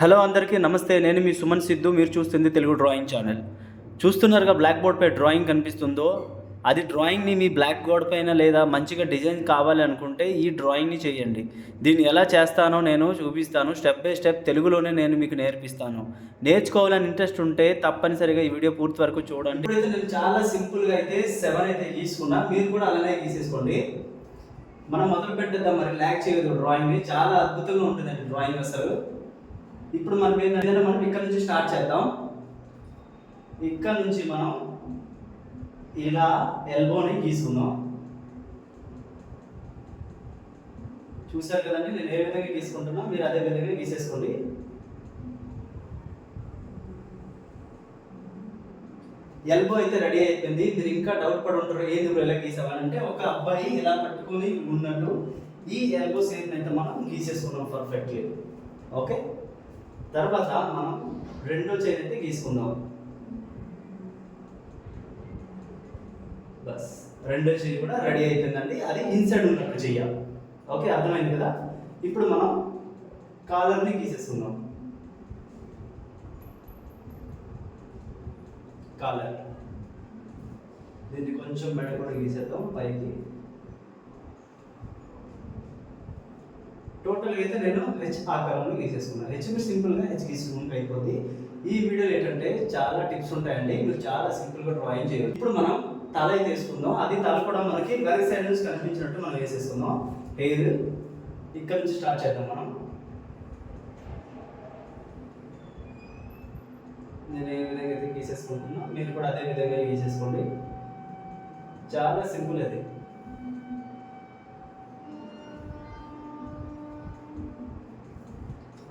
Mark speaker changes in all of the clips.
Speaker 1: Hello అందరికీ నమస్తే. నేను మీ సుమన్ సిద్ధు. మీరు చూస్తుంది తెలుగు డ్రాయింగ్ ఛానల్. చూస్తున్నారుగా బ్లాక్ బోర్డ్పై డ్రాయింగ్ కనిపిస్తుందో? అది డ్రాయింగ్ని మీ బ్లాక్ బోర్డ్ పైన లేదా మంచిగా డిజైన్ కావాలి అనుకుంటే ఈ డ్రాయింగ్ని చేయండి. దీన్ని ఎలా చేస్తానో నేను చూపిస్తాను. స్టెప్ బై స్టెప్ తెలుగులోనే నేను మీకు నేర్పిస్తాను. నేర్చుకోవాలని ఇంట్రెస్ట్ ఉంటే తప్పనిసరిగా ఈ వీడియో పూర్తి వరకు చూడండి. ఇప్పుడైతే నేను చాలా సింపుల్గా అయితే సెవెన్ అయితే గీసుకున్నా. మీరు కూడా అలానే గీసేసుకోండి. మనం మొదలు పెట్టేద్దాం. మరి ల్యాక్ చేయదు డ్రాయింగ్ని చాలా అద్భుతంగా ఉంటుందండి డ్రాయింగ్ అసలు. ఇప్పుడు మనం ఏంటంటే మనం ఇక్కడ నుంచి స్టార్ట్ చేద్దాం. ఇక్కడ నుంచి మనం ఇలా ఎల్బోని గీసుకుందాం. చూసారు కదండి? నేను ఏ విధంగా గీసుకుంటున్నా? మీరు అదే విధంగా గీసేసుకోండి. ఎల్బో అయితే రెడీ అయిపోయింది. మీరు ఇంకా డౌట్ పడి ఉంటారు ఏది ఎలా ఇలా ఒక అబ్బాయి ఇలా పట్టుకొని ఉన్నట్టు ఈ ఎల్బో సేమ్ అయితే మనం గీసేసుకున్నాం పర్ఫెక్ట్లీ ఓకే? తర్వాత మనం రెండో చైన్ అయితే గీసుకుందాం. బస్. రెండో చెయ్యి కూడా రెడీ అయిపోయిందండి. అది ఇన్సైడ్ ఉన్నట్టు చెయ్యాలి. ఓకే అర్థమైంది కదా? ఇప్పుడు మనం కాలర్ని గీసేసుకుందాం. కాలర్ దీన్ని కొంచెం మెడ కూడా గీసేద్దాం పైకి. టోటల్గా అయితే నేను హెచ్ ఆకారంలో గీసేసుకున్నాను హెచ్ మీరు సింపుల్గా హెచ్ గీసుకుంటే అయిపోద్ది. ఈ వీడియోలో ఏంటంటే చాలా టిప్స్ ఉంటాయండి. మీరు చాలా సింపుల్గా డ్రాయింగ్ చేయవచ్చు ఇప్పుడు మనం తల అయితే వేసుకుందాం. అది తల కూడా మనకి వెనక సైడ్ నుంచి కనిపించినట్టు మనం వేసేసుకుందాం. హెయిర్ ఇక్కడ నుంచి స్టార్ట్ చేద్దాం మనం. నేను ఏ విధంగా అయితే గీసేసుకుంటున్నా మీరు కూడా అదే విధంగా గీసేసుకోండి. చాలా సింపుల్ అది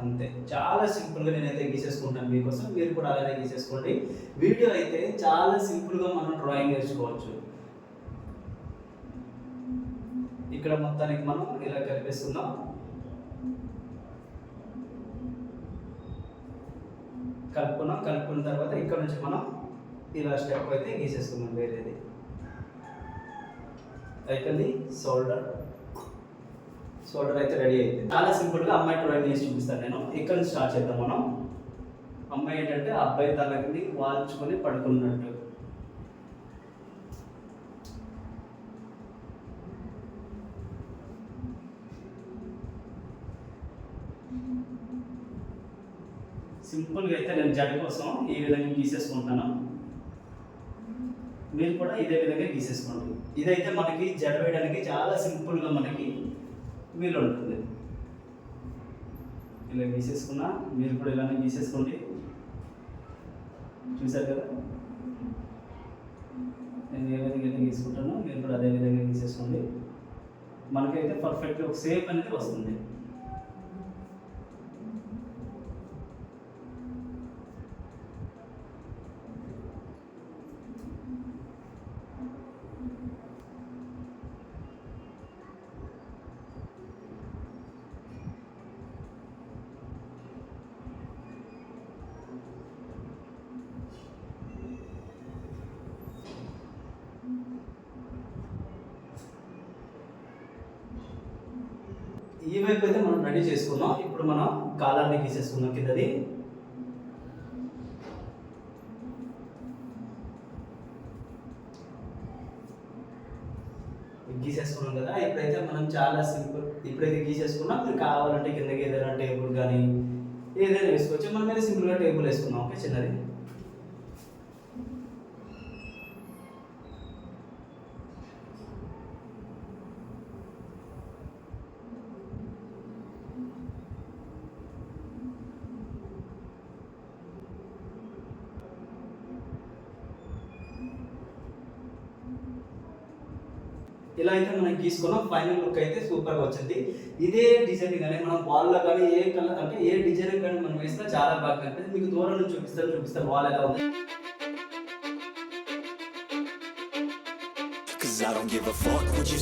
Speaker 1: అంతే. చాలా సింపుల్గా నేనైతే గీసేసుకుంటాను మీకోసం. మీరు కూడా అలానే గీసేసుకోండి. వీడియో అయితే చాలా సింపుల్గా మనం డ్రాయింగ్ నేర్చుకోవచ్చు ఇక్కడ మొత్తానికి మనం ఇలా కనిపిస్తున్నాం కలుపుకున్నాం. కలుపుకున్న తర్వాత ఇక్కడ నుంచి మనం ఇలా స్టెప్ అయితే గీసేసుకున్నాం వేరేది. అయిపోయింది. షోల్డర్ షోల్డర్ అయితే రెడీ అయింది చాలా సింపుల్గా అమ్మాయి డ్రాయింగ్ చేసి చూపిస్తాను నేను. ఇక్కడ నుంచి స్టార్ట్ చేద్దాం మనం? అమ్మాయి ఏంటంటే అబ్బాయి తలకి వాల్చుకొని పడుకున్నట్టు. సింపుల్గా అయితే నేను జడ కోసం ఈ విధంగా గీసేసుకుంటాను. మీరు కూడా ఇదే విధంగా గీసేసుకోండి. ఇదైతే మనకి జడ వేయడానికి చాలా సింపుల్గా మనకి వీలు ఉంటుంది. ఇలా గీసేసుకున్నా మీరు కూడా ఇలానే గీసేసుకోండి. చూసారు కదా? నేను ఏ విధంగా అయితే గీసుకుంటానో మీరు కూడా అదే విధంగా గీసేసుకోండి. మనకైతే పర్ఫెక్ట్ ఒక సేఫ్ అనేది వస్తుంది. ఈ వైపు అయితే మనం రెడీ చేసుకున్నాం ఇప్పుడు మనం కాలాన్ని గీసేసుకున్నాం కిందది. గీసేసుకున్నాం కదా. ఇప్పుడైతే మనం చాలా సింపుల్ ఇప్పుడైతే గీసేసుకున్నాం. మీరు కావాలంటే కిందకి ఏదైనా టేబుల్ కానీ ఏదైనా వేసుకోవచ్చు. మనం మీద సింపుల్గా టేబుల్ వేసుకున్నాం ఓకే చిన్నది. ఇలా అయితే మనం గీసుకున్నాం. ఫైనల్ లుక్ అయితే సూపర్గా వచ్చింది. ఇదే డిజైన్ కానీ మనం వాళ్ళ కానీ ఏ కలర్ అంటే ఏ డిజైన్ కానీ మనం వేస్తే చాలా బాగా కనిపిస్తుంది మీకు దూరం నుంచి చూపిస్తాను చూపిస్తాను వాల్ ఎలా ఉంది.
Speaker 2: I don't give a fuck what you